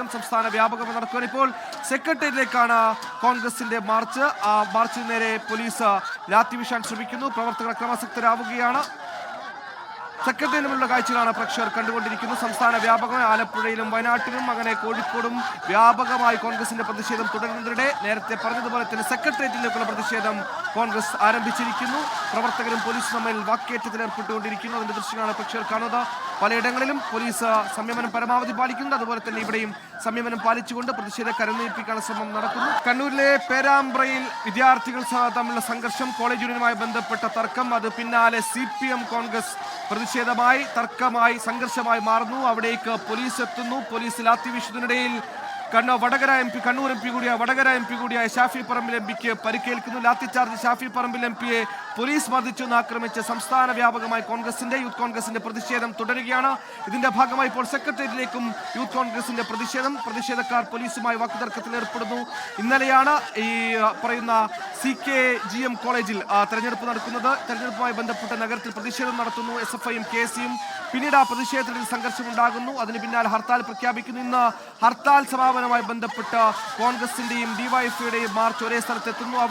സംസ്ഥാന വ്യാപകമായി നടക്കുകയാണ് ഇപ്പോൾ സെക്രട്ടേറിയറ്റിലേക്കാണ് കോൺഗ്രസിന്റെ മാർച്ച്. ആ മാർച്ചിന് നേരെ പോലീസ് ലാത്തി വീശാൻ ശ്രമിക്കുന്നു. പ്രവർത്തകർ അക്രമാസക്തരാവുകയാണ് സെക്രട്ടേറിയറ്റിനുള്ള കാഴ്ചകളാണ് പ്രേക്ഷകർ കണ്ടുകൊണ്ടിരിക്കുന്നത്. സംസ്ഥാന വ്യാപകമായി ആലപ്പുഴയിലും വയനാട്ടിലും അങ്ങനെ കോഴിക്കോടും വ്യാപകമായി കോൺഗ്രസിന്റെ പ്രതിഷേധം തുടരുന്നതിനിടെ നേരത്തെ പറഞ്ഞതുപോലെ തന്നെ സെക്രട്ടേറിയറ്റിലേക്കുള്ള പ്രതിഷേധം കോൺഗ്രസ് ആരംഭിച്ചിരിക്കുന്നു. പ്രവർത്തകരും പോലീസും തമ്മിൽ വാക്കേറ്റത്തിൽ ഏർപ്പെട്ടുകൊണ്ടിരിക്കുന്നു. അതിന്റെ ദൃശ്യങ്ങളാണ് പ്രേക്ഷകർ കാണുന്നത്. പലയിടങ്ങളിലും പോലീസ് സംയമനം പരമാവധി പാലിക്കുന്നു അതുപോലെ തന്നെ ഇവിടെയും സംയമനം പാലിച്ചുകൊണ്ട് പ്രതിഷേധ കരനീപ്പിക്കാനുള്ള ശ്രമം നടക്കുന്നു. കണ്ണൂരിലെ പേരാമ്പ്രയിൽ വിദ്യാർത്ഥികൾ തമ്മിലുള്ള സംഘർഷം കോളേജ് യൂണിയനുമായി ബന്ധപ്പെട്ട തർക്കം. അത് പിന്നാലെ സി കോൺഗ്രസ് പ്രതിഷേധമായി തർക്കമായി സംഘർഷമായി മാറുന്നു. അവിടേക്ക് പോലീസ് എത്തുന്നു. പോലീസിൽ lathi Kannur Vadakara M P Kannur M P കൂടിയായ വടകര എം പി കൂടിയായ ഷാഫി പറമ്പിൽ എം പിക്ക് പരിക്കേൽക്കുന്നു. ലാത്തി ചാർജ് ഷാഫി പറമ്പിൽ എം പിയെ പോലീസ് മർദ്ദിച്ചെന്ന് ആക്രമിച്ച് സംസ്ഥാന വ്യാപകമായി കോൺഗ്രസിന്റെ യൂത്ത് കോൺഗ്രസിന്റെ പ്രതിഷേധം തുടരുകയാണ്. ഇതിന്റെ ഭാഗമായി ഇപ്പോൾ സെക്രട്ടേറിയറ്റിലേക്കും യൂത്ത് കോൺഗ്രസിന്റെ പ്രതിഷേധം പ്രതിഷേധക്കാർ പോലീസുമായി വാക്കുതർക്കത്തിൽ ഏർപ്പെടുന്നു. ഇന്നലെയാണ് ഈ പറയുന്ന സി കെ ജി എം കോളേജിൽ തെരഞ്ഞെടുപ്പ് നടക്കുന്നത്. തെരഞ്ഞെടുപ്പുമായി ബന്ധപ്പെട്ട നഗരത്തിൽ പ്രതിഷേധം നടത്തുന്നു എസ് എഫ് ഐയും കെ സിയും. പിന്നീട് ആ പ്രതിഷേധത്തിൽ സംഘർഷമുണ്ടാകുന്നു. അതിന് പിന്നാലെ ഹർത്താൽ പ്രഖ്യാപിക്കുന്നു. ഇന്ന് ഹർത്താൽ സമാപനവുമായി ബന്ധപ്പെട്ട് കോൺഗ്രസിന്റെയും ഡിവൈഎഫ്ഐയുടെയും മാർച്ച് ഒരേ സ്ഥലത്തെത്തുന്നു